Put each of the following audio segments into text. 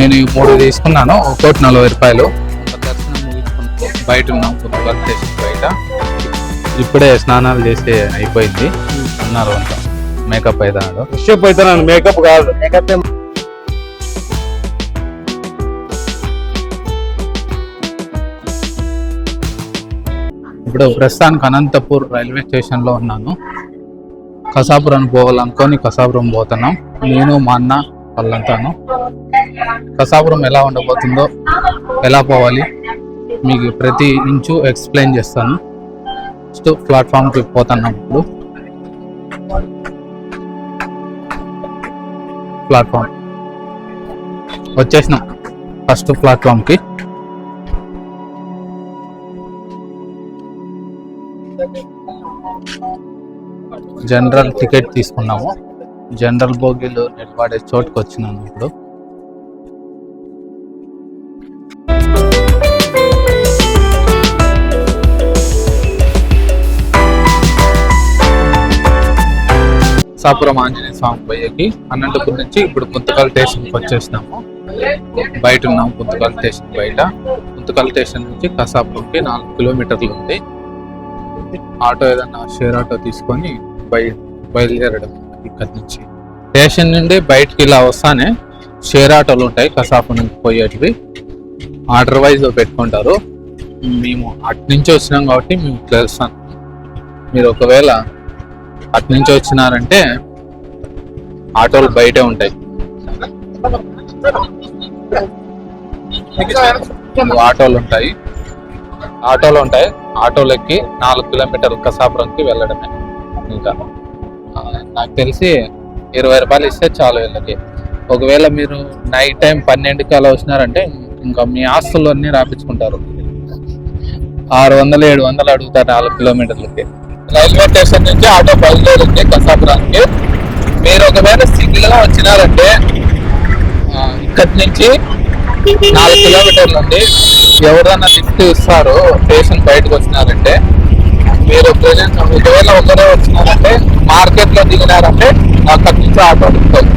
నేను ఈ మూడు తీసుకున్నాను. ఒక్కోటి నలభై రూపాయలు. ఒక దర్శనం ముగించుకున్నాం బయట ఉన్నాం. పుత్తూరు స్టేషన్ బయట. ఇప్పుడే స్నానాలు చేసి అయిపోయింది. అన్నారు అంతా. మేకప్ అవుతున్నాడు ఫ్రెష్ అవుతాను మేకప్ కాదు. మేకప్ ఇప్పుడు ప్రస్తుతానికి అనంతపూర్ రైల్వే స్టేషన్లో ఉన్నాను. కసాపురం పోవాలనుకొని కసాపురం పోతున్నాం. నేను మా అన్న వాళ్ళంతాను. కసాపురం ఎలా ఉండబోతుందో ఎలా పోవాలి మీకు ప్రతి ఇంచు ఎక్స్ప్లెయిన్ చేస్తాను. ఫస్ట్ ప్లాట్ఫామ్కి పోతున్నాం ఇప్పుడు. ప్లాట్ఫామ్ వచ్చేసినాం. ఫస్ట్ ప్లాట్ఫామ్కి జనరల్ టికెట్ తీసుకున్నాము. జనరల్ బోగీలు నిలబడే చోటుకు వచ్చినాను ఇప్పుడు. సాపురం ఆంజనేయ స్వామి పోయేకి అనంతపురం నుంచి ఇప్పుడు పుంతకాల స్టేషన్కి వచ్చేసినాము. బయట ఉన్నాం పుంతకాల స్టేషన్ బయట. పుంతకాల స్టేషన్ నుంచి కసాపురంకి నాలుగు కిలోమీటర్లు ఉంది. ఆటో ఏదన్నా షేర్ ఆటో తీసుకొని బయ బయలుదేరడం ఇక్కడి నుంచి. స్టేషన్ నుండి బయటికి ఇలా వస్తానే షేర్ ఆటోలు ఉంటాయి కసాపు నుంచి పోయేటివి. ఆర్డర్ వైజ్ పెట్టుకుంటారు. మేము అటు నుంచి వచ్చినాం కాబట్టి మేము తెలుస్తాను మీరు ఒకవేళ అటు నుంచి వచ్చినారంటే ఆటోలు బయటే ఉంటాయి. ఆటోలు ఉంటాయి. ఆటోలు ఉంటాయి. ఆటోలెక్కి నాలుగు కిలోమీటర్ల కసాపురంకి వెళ్ళడమే. ఇంకా నాకు తెలిసి ఇరవై రూపాయలు ఇస్తే చాలు వీళ్ళకి. ఒకవేళ మీరు నైట్ టైం పన్నెండుకి అలా వచ్చినారంటే ఇంకా మీ ఆస్తులన్నీ రాపించుకుంటారు. ఆరు వందలు ఏడు వందలు అడుగుతారు నాలుగు కిలోమీటర్లకి. రైల్వే స్టేషన్ నుంచి ఆటో బయలుదేరింది కసాపురానికి మీరు ఒకవేళ సింగిల్గా వచ్చినారంటే ఇక్కడి నుంచి నాలుగు కిలోమీటర్లు ఉంది ఎవరైనా లిఫ్ట్ ఇస్తారు స్టేషన్ బయటకు వచ్చినారంటే మీరు ప్రజెంట్ ఒకవేళ ఒకరే వచ్చినారంటే మార్కెట్లో దిగినారంటే అక్కడి నుంచి ఆటో దిగుతుంది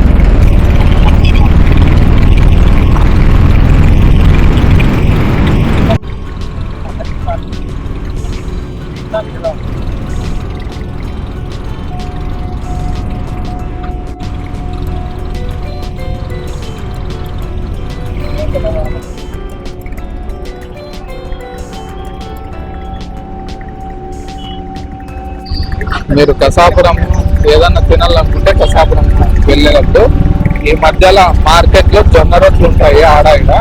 మీరు కసాపురం ఏదన్నా తినాలనుకుంటే కసాపురం వెళ్ళేటప్పుడు ఈ మధ్యలో మార్కెట్లో జొన్న రొట్టెలు ఉంటాయి ఆడ ఇక్కడ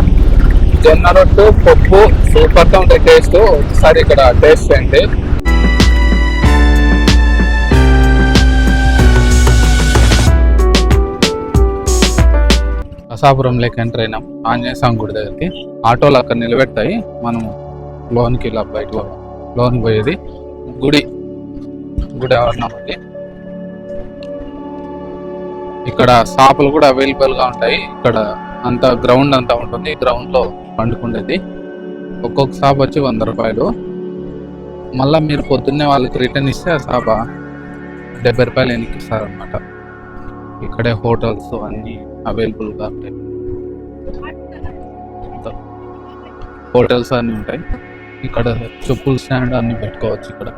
జొన్న రొట్టు పప్పు సూపర్గా ఉంటాయి టేస్ట్. ఒకసారి ఇక్కడ టేస్ట్ చేయండి. కసాపురం లేక ఎంటర్ అయినాం. ఆంజనేయ స్వామి గుడి దగ్గరికి. ఆటోలు అక్కడ నిలబెడతాయి. మనం లోన్కి ఇలా బయట లోన్కి పోయేది. గుడి గుడి ఆవరణంకి ఇక్కడ షాపులు కూడా అవైలబుల్గా ఉంటాయి. ఇక్కడ అంత గ్రౌండ్ అంతా ఉంటుంది. గ్రౌండ్లో పండుకుండేది. ఒక్కొక్క షాప్ వచ్చి వంద రూపాయలు. మళ్ళా మీరు పొద్దున్నే వాళ్ళకి రిటర్న్ ఇస్తే ఆ షాప్ డెబ్బై రూపాయలు ఎన్నికి ఇస్తారనమాట ఇక్కడే హోటల్స్ అన్నీ అవైలబుల్గా ఉంటాయి. హోటల్స్ అన్నీ ఉంటాయి. ఇక్కడ చెప్పుల స్టాండ్ అన్ని పెట్టుకోవచ్చు ఇక్కడ.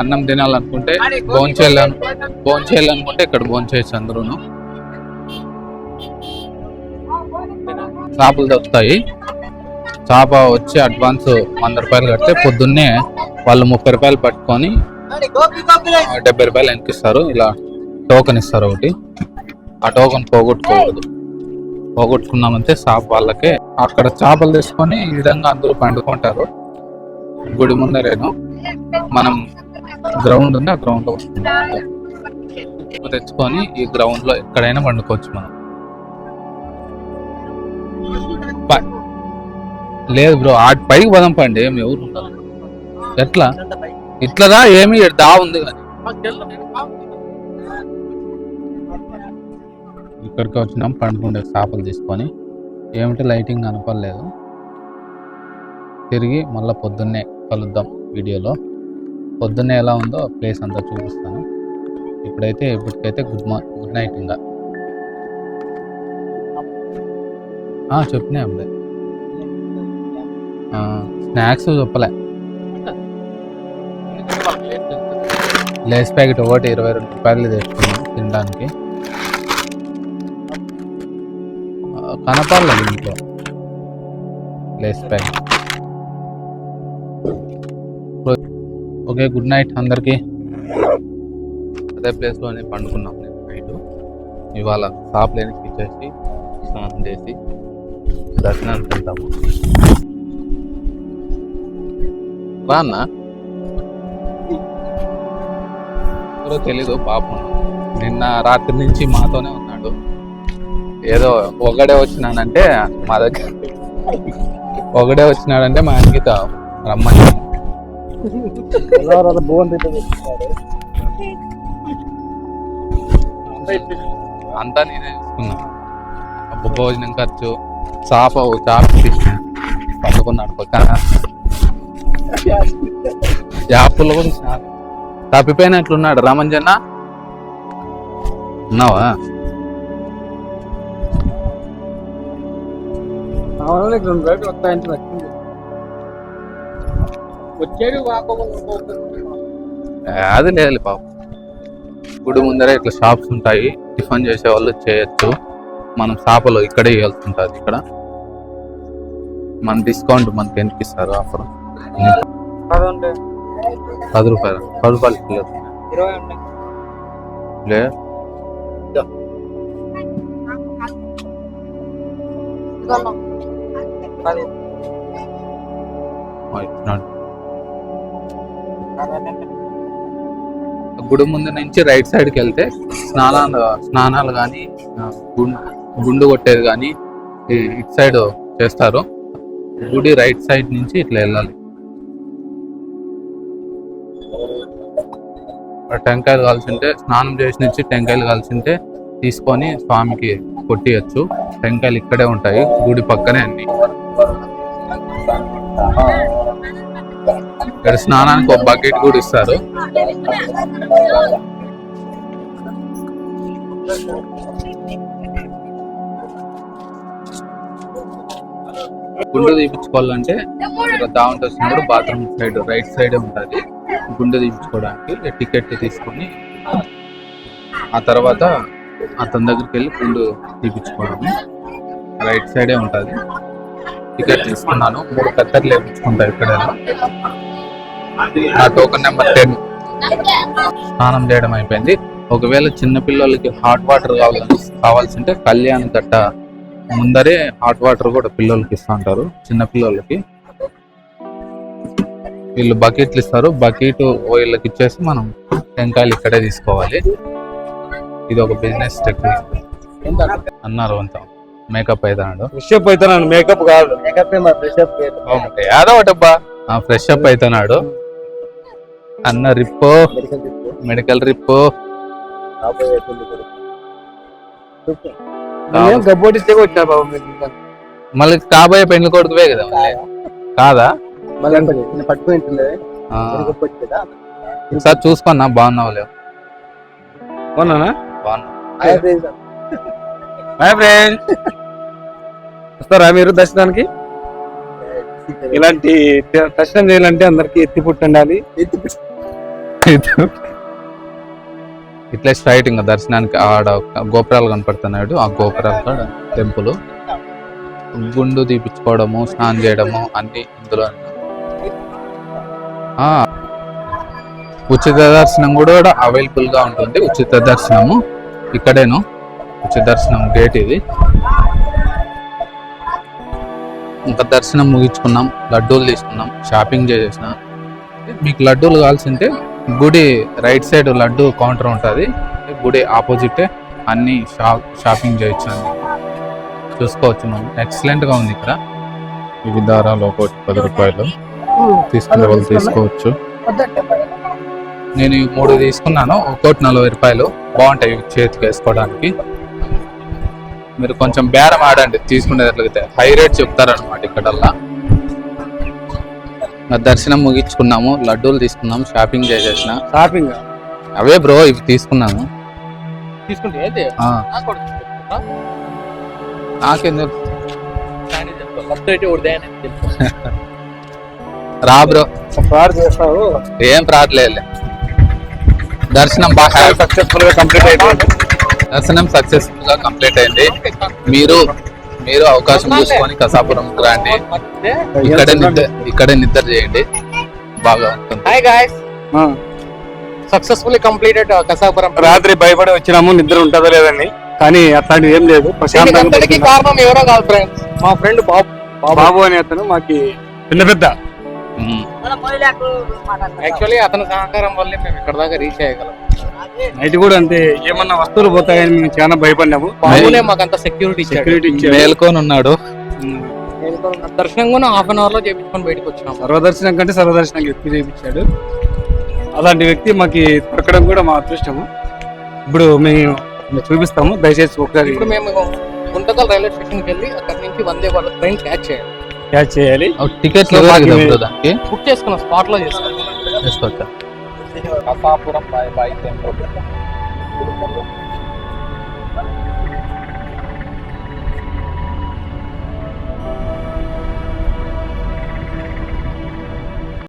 అన్నం తినాలనుకుంటే భోజనం చేయాలను భోజనం చేయాలనుకుంటే ఇక్కడ భోజనం చేయొచ్చు అందరూను చేపలు దొరుకుతాయి. చేప వచ్చి అడ్వాన్స్ వంద రూపాయలు కడితే పొద్దున్నే వాళ్ళు ముప్పై రూపాయలు పట్టుకొని డెబ్బై రూపాయలు వెనకిస్తారు ఇలా టోకెన్ ఇస్తారు ఒకటి. ఆ టోకెన్ పోగొట్టుకోకూడదు. పోగొట్టుకున్నామంటే షాప్ వాళ్ళకే అక్కడ చేపలు తీసుకొని ఈ విధంగా అందరూ పండుకుంటారు. గుడి ముందరేను మనం గ్రౌండ్ ఉంది ఆ గ్రౌండ్లో తెచ్చుకొని ఈ గ్రౌండ్లో ఎక్కడైనా పండుకోవచ్చు మనం. లేదు బ్రో ఆ పైకి పదం పండి ఏమి ఎవరు ఎట్లా? ఇట్లదా ఏమి దా ఉంది కానీ. ఇక్కడికి వచ్చినాం పండుకుండే చేపలు తీసుకొని. ఏమిటి లైటింగ్ కనపడలేదు. తిరిగి మళ్ళీ పొద్దున్నే కలుద్దాం వీడియోలో. పొద్దున్నే ఎలా ఉందో ప్లేస్ అంతా చూపిస్తాను. ఇప్పుడైతే ఇప్పటికైతే గుడ్ మార్నింగ్ గుడ్ నైట్ ఇంకా. చెప్పినా అప్పుడే స్నాక్స్ చెప్పలే. లేస్ ప్యాకెట్ ఒకటి ఇరవై రెండు రూపాయలు తెచ్చుకున్నాం తినడానికి. ఆ, కనపడలేదు ఇంట్లో. Lay's packet. Okay good night అందరికీ. అదే ప్లేస్లోనే పండుకున్నాం నేను నైట్ ఇవాళ షాప్ లేనికి ఇచ్చేసి స్నానం చేసి దర్శనానికి వెళ్తాము రా అన్న. ఎవరో తెలీదు పాపం. నిన్న రాత్రి నుంచి మాతోనే ఉన్నాడు. ఏదో ఒకడే వచ్చినానంటే మా దగ్గర ఒకడే వచ్చినాడంటే మా అంకిత రమ్మని అంతా నేనే చూసుకున్నా. అబ్బ భోజనం ఖర్చు. చాప చాప పండుకున్నాడు పక్కన యాపుల్లో కూడా తప్పిపోయినట్లున్నాడు రామంజన్న. ఉన్నావా? వచ్చేది అది లేదు పాప. గుడి ముందర ఇట్లా షాప్స్ ఉంటాయి. టిఫిన్ చేసే వాళ్ళు చేయొచ్చు. మనం షాపులో ఇక్కడే ఇవ్వాల్సి ఉంటుంది ఇక్కడ. మన డిస్కౌంట్ మనకి ఎందుకు ఇస్తారు ఆఫర్ పది రూపాయలు. పది రూపాయలు కిలో లే. ఇచ్చినాడు గుడి ముందు నుంచి రైట్ సైడ్కి వెళ్తే స్నానాలు స్నానాలు కానీ గుండు కొట్టేది కానీ ఇటు సైడ్ చేస్తారు. గుడి రైట్ సైడ్ నుంచి ఇట్లా వెళ్ళాలి. టెంకాయలు కాల్చుంటే స్నానం చేసి నుంచి టెంకాయలు కాల్చుంటే తీసుకొని స్వామికి కొట్టియచ్చు. టెంకాయలు ఇక్కడే ఉంటాయి గుడి పక్కనే అన్ని. ఇక్కడ స్నానానికి ఒక బకెట్ కూడా ఇస్తారు. గుండు తీపించుకోవాలంటే ఇక్కడ వచ్చినప్పుడు బాత్రూమ్ సైడ్ రైట్ సైడ్ ఉంటుంది. గుండు తీపించుకోవడానికి టికెట్ తీసుకొని ఆ తర్వాత అతని దగ్గరికి వెళ్ళి గుండు తీపించుకోవడం రైట్ సైడే ఉంటుంది. టికెట్ తీసుకున్నాను. మూడు కత్తెరలు వేయించుకుంటా ఇక్కడ నా టోకెన్ నెంబర్ టెన్ స్నానం చేయడం అయిపోయింది. ఒకవేళ చిన్న పిల్లలకి హాట్ వాటర్ కావాలని కావాల్సి ఉంటే కళ్యాణ్ గట్ట ముందరే హాట్ వాటర్ కూడా పిల్లలకి ఇస్తా ఉంటారు చిన్న పిల్లలకి. వీళ్ళు బకెట్లు ఇస్తారు. బకెట్ వీళ్ళకి ఇచ్చేసి మనం టెంకాయలు ఇక్కడే తీసుకోవాలి. ఇది ఒక బిజినెస్ టెక్నిక్ అన్నారు అంతా. మేకప్ అవుతున్నాడు ఫ్రెషప్ అవుతున్నాను మేకప్ కాదు. మేకప్ ఏదో ఒకటబ్బా ఫ్రెష్ అప్ అవుతున్నాడు అన్న రిప్పు. మెడికల్ రిప్పు. బాబు మళ్ళీ కాబోయే పెళ్ళి కొడుకువే కదా మళ్ళీ. కాదా? ఒకసారి చూసుకున్నా బాగున్నావు లేవు? అవునా బాగున్నా. హాయ్ ఫ్రెండ్స్ హాయ్ ఫ్రెండ్స్ వస్తారా మీరు దర్శనానికి? ఇలాంటి దర్శనం చేయాలంటే అందరికి ఎత్తి పుట్టి ఉండాలి ఇట్లా స్ట్రైట్ ఇంకా దర్శనానికి ఆడ గోపురాలు కనపడుతున్నాడు. ఆ గోపురాలు టెంపుల్. గుండు తీపించుకోవడము స్నానం చేయడము అన్ని ఇందులో ఉచిత దర్శనం కూడా అవైలబుల్గా ఉంటుంది. ఉచిత దర్శనము ఇక్కడేను. ఉచిత దర్శనం గేట్ ఇది. ఇంకా దర్శనం ముగించుకున్నాం. లడ్డూలు తీసుకున్నాం. షాపింగ్ చేసేసిన. మీకు లడ్డూలు కావాల్సింటే గుడి రైట్ సైడ్ లడ్డు కౌంటర్ ఉంటుంది. గుడి ఆపోజిటే అన్ని షాప్ షాపింగ్ చేయొచ్చు అండి చూసుకోవచ్చు మనం. ఎక్సలెంట్గా ఉంది ఇక్కడ. ఇవి దారాలు ఒకటి పది రూపాయలు. తీసుకునే వాళ్ళు తీసుకోవచ్చు. నేను మూడు తీసుకున్నాను. ఒక్కోటి నలభై రూపాయలు. బాగుంటాయి చేతికి వేసుకోవడానికి. మీరు కొంచెం బేరం ఆడండి. తీసుకునేటట్లయితే. హై రేట్ చెప్తారనమాట ఇక్కడల్లా. దర్శనం ముగించుకున్నాము లడ్డూలు తీసుకున్నాము షాపింగ్ చేసేసిన. షాపింగ్ అవే బ్రో ఇవి తీసుకున్నాను. తీసుకుంటే ఏంటి? ఆ, నాకెందుకు? ఫస్ట్ అయితే ఉదయాన్నే తెలుసు రా బ్రో. చేస్తావు? ఏం ప్రాట్లేదు దర్శనం బాగా సక్సెస్ఫుల్గా కంప్లీట్ అయిపోయింది దర్శనం సక్సెస్ఫుల్గా కంప్లీట్ అయింది. మీరు మీరు అవకాశం చూసుకొని కసాపురం రండి. ఇక్కడే నిద్ర ఇక్కడే నిద్ర చేయండి. బాగా ఉంటుంది. Hi guys successfully completed Kasapuram. రాత్రి భయపడి వచ్చినాము నిద్ర ఉంటుందో లేదని కానీ అట్లాంటివి ఏం లేదు. పడుకున్నాం. కారణం ఎవరో కాదు ఫ్రెండ్స్ మా ఫ్రెండ్ బాబు బాబు అనే అతను మాకి పెద్ద పెద్ద. యాక్చువల్లీ అతని సహకారం వల్లే మేము ఇక్కడ దాకా రీచ్ అయ్యగలం. నైట్ కూడా అంతే. ఏమన్నా వస్తువులు పోతాయని మేము చాలా భయపడినాము. బాబునే మాకంత సెక్యూరిటీ ఇచ్చాడు. సెక్యూరిటీ ఇచ్చాడు. మేల్కొని ఉన్నాడు. దర్శనం కూడా హాఫ్ అన్ అవర్లో చేపించుకొని బయటకు వచ్చినాం సర్వదర్శనం కంటే సర్వదర్శనం ఎక్కువ చేయించాడు అలాంటి వ్యక్తి మాకి దొరకడం కూడా మా అదృష్టము. ఇప్పుడు మేము మీకు చూపిస్తాము. దయచేసి ఒకసారి ఇప్పుడు మేము గుంతకల్ రైల్వే స్టేషన్కి వెళ్ళి అక్కడ నుంచి వందే భారత్ ట్రైన్ క్యాచ్ చేయాలి. క్యాచ్ చేయాలి. టికెట్లు మాకు బుక్ చేసుకున్న స్పాట్లో చేసుకోవాలి చేసుకోవచ్చా కసాపురం బాయ్ బాయ్ టెంపుల్